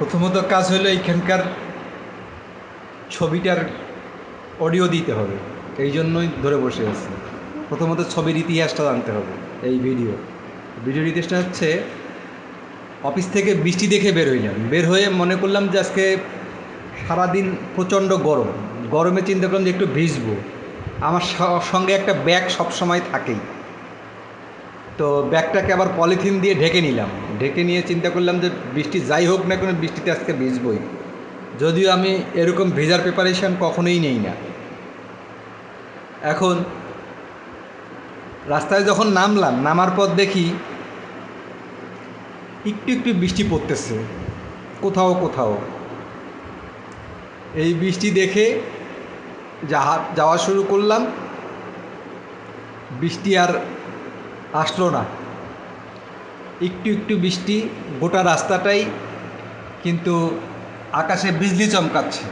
প্রথমত কাজ হলো এইখানকার ছবিটার অডিও দিতে হবে। এই জন্যই ধরে বসে আছি। প্রথমত ছবির ইতিহাসটা জানতে হবে এই ভিডিও। ভিডিওর ইতিহাসটা হচ্ছে, অফিস থেকে বৃষ্টি দেখে বের হইলাম। বের হয়ে মনে করলাম যে আজকে সারাদিন প্রচণ্ড গরম। গরমে চিন্তা করলাম যে একটু ভিজবো। আমার সঙ্গে একটা ব্যাগ সবসময় থাকেই। তো ব্যাগটাকে আবার পলিথিন দিয়ে ঢেকে নিলাম। ঢেকে নিয়ে চিন্তা করলাম যে বৃষ্টি যাই হোক না কোনো বৃষ্টিতে আজকে ভিজবই। যদিও আমি এরকম ভেজার প্রিপারেশান কখনোই নেই না। এখন রাস্তায় যখন নামলাম, নামার পর দেখি একটু একটু বৃষ্টি পড়তেছে। কোথাও কোথাও। এই বৃষ্টি দেখে যাওয়া শুরু করলাম। বৃষ্টি আর আসলো না। একটু একটু বৃষ্টি, গোটা রাস্তাটাই কিন্তু আকাশে বিজলি চমকাচ্ছে।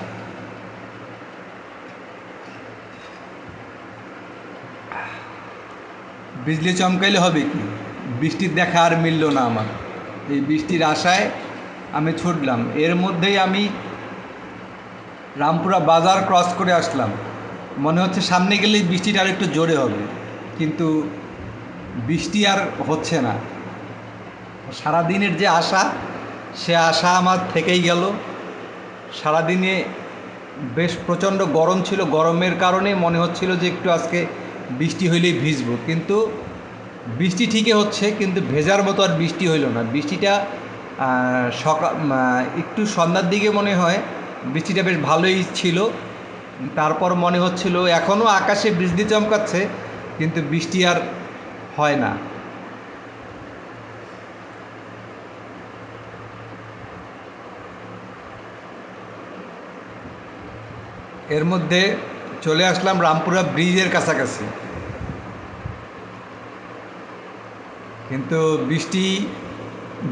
বিজলি চমকাইলে হবে কি? বৃষ্টির দেখা আর মিলল না আমার। এই বৃষ্টির আশায় আমি ছুটলাম। এর মধ্যেই আমি রামপুরা বাজার ক্রস করে আসলাম। মনে হচ্ছে সামনে গেলেই বৃষ্টিটা আর একটু জোরে হবে। কিন্তু বৃষ্টি আর হচ্ছে না। সারাদিনের যে আশা, সে আশা আমার থেকেই গেল। সারাদিনে বেশ প্রচণ্ড গরম ছিল। গরমের কারণে মনে হচ্ছিল যে একটু আজকে বৃষ্টি হইলেই ভিজবো। কিন্তু বৃষ্টি ঠিকই হচ্ছে, কিন্তু ভেজার মতো আর বৃষ্টি হইল না। বৃষ্টিটা সকাল একটু সন্ধ্যার দিকে মনে হয় বৃষ্টিটা বেশ ভালোই ছিল। তারপর মনে হচ্ছিল এখনও আকাশে বৃষ্টি চমকাচ্ছে, কিন্তু বৃষ্টি আর হয় না। এর মধ্যে চলে আসলাম রামপুরা ব্রিজের কাছাকাছি। কিন্তু বৃষ্টি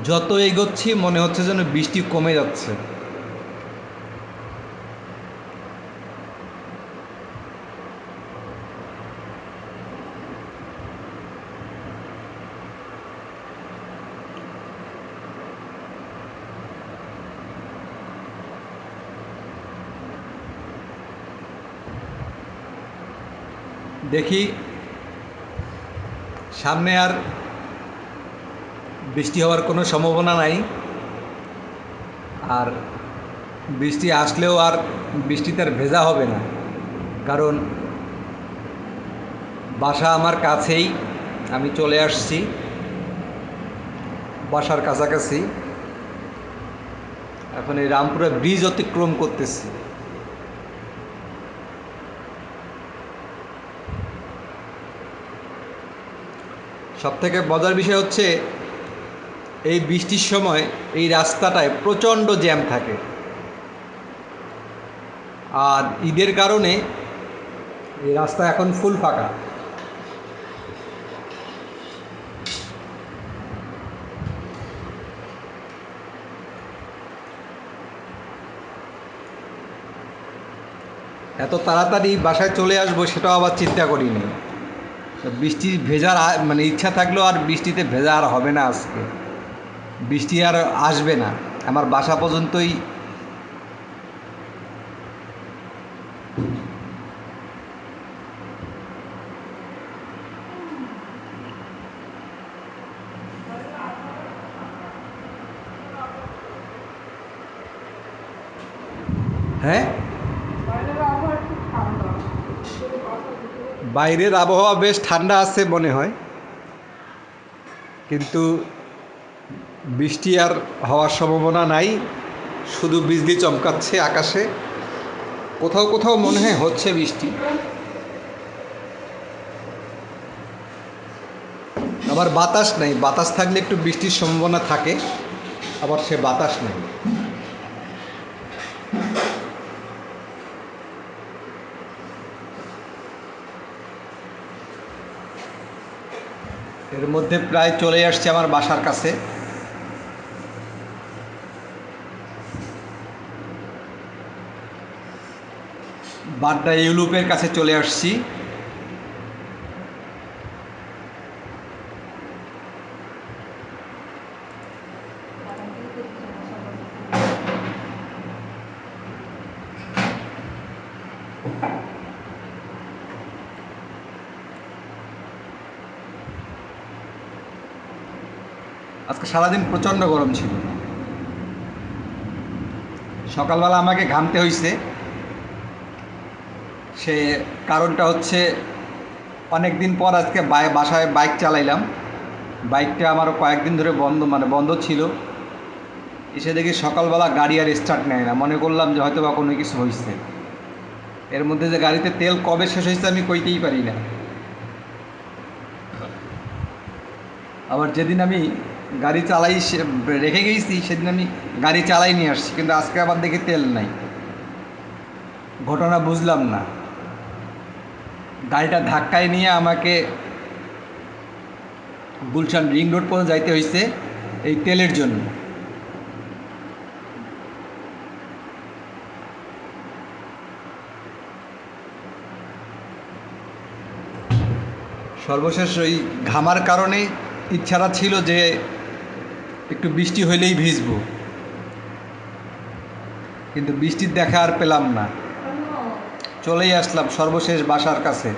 যত এগোচ্ছি মনে হচ্ছে যেন বৃষ্টি কমে যাচ্ছে। দেখি। সামনে আর বৃষ্টি হওয়ার কোনো সম্ভাবনা নাই। আর বৃষ্টি আসলেও আর বৃষ্টিতে আর ভেজা হবে না। কারণ বাসা আমার কাছেই। আমি চলে আসছি। বাসার কাছাকাছি। এখন এই রামপুরা ব্রিজ অতিক্রম করতেছি। সবথেকে মজার বিষয় হচ্ছে, এই বৃষ্টির সময় এই রাস্তাটায় প্রচণ্ড জ্যাম থাকে। আর ঈদের কারণে এই রাস্তা এখন ফুল ফাঁকা। এত তাড়াতাড়ি বাসায় চলে আসব সেটাও আবার চিন্তা করিনি। বৃষ্টি ভেজার মানে ইচ্ছা থাকলেও আর বৃষ্টিতে ভেজা আর হবে না আজকে। বৃষ্টি আর আসবে না। আমার বাসা পর্যন্তই হ্যাঁ? বাইরের আবহাওয়া বেশ ঠান্ডা আছে মনে হয়। কিন্তু বৃষ্টি আর হওয়ার সম্ভাবনা নাই। শুধু বিজলি চমকাচ্ছে আকাশে। কোথাও কোথাও মনে হয় হচ্ছে বৃষ্টি। আবার বাতাস নেই। বাতাস থাকলে একটু বৃষ্টির সম্ভাবনা থাকে। আবার সে বাতাস নেই। এর মধ্যে প্রায় চলে আসছে আমার বাসার কাছে। বাড্ডা ইউলুপের কাছে চলে আসছি। আজকে সারাদিন প্রচণ্ড গরম ছিল। সকালবেলা আমাকে ঘামতে হয়েছে সে কারণটা হচ্ছে অনেক দিন পর আজকে বাসায় বাইক চালাইলাম। বাইকটা আমার কয়েকদিন ধরে বন্ধ মানে বন্ধ ছিল। এসে দেখি সকালবেলা গাড়ি আর স্টার্ট নেয় না। মনে করলাম যে হয়তো বা কোনো কিছু হয়েছে এর মধ্যে যে গাড়িতে তেল কবে শেষ হয়েছে আমি কইতেই পারি না। আবার যেদিন আমি গাড়ি চালাই রেখে গেছি সেদিন আমি গাড়ি চালাই নিয়ে আসছি, কিন্তু আজকে আবার দেখি তেল নাই। ঘটনা বুঝলাম না। গাড়িটা ধাক্কায় নিয়ে আমাকে গুলশান রিং রোড পর্যন্ত যাইতে হয়েছে এই তেলের জন্য। সর্বশেষ ওই ঘামার কারণে ইচ্ছাটা ছিল যে একটু বৃষ্টি হইলেই ভিজবো। কিন্তু বৃষ্টির দেখা আর পেলাম না। চলেই আসলাম সর্বশেষ বাসার কাছে।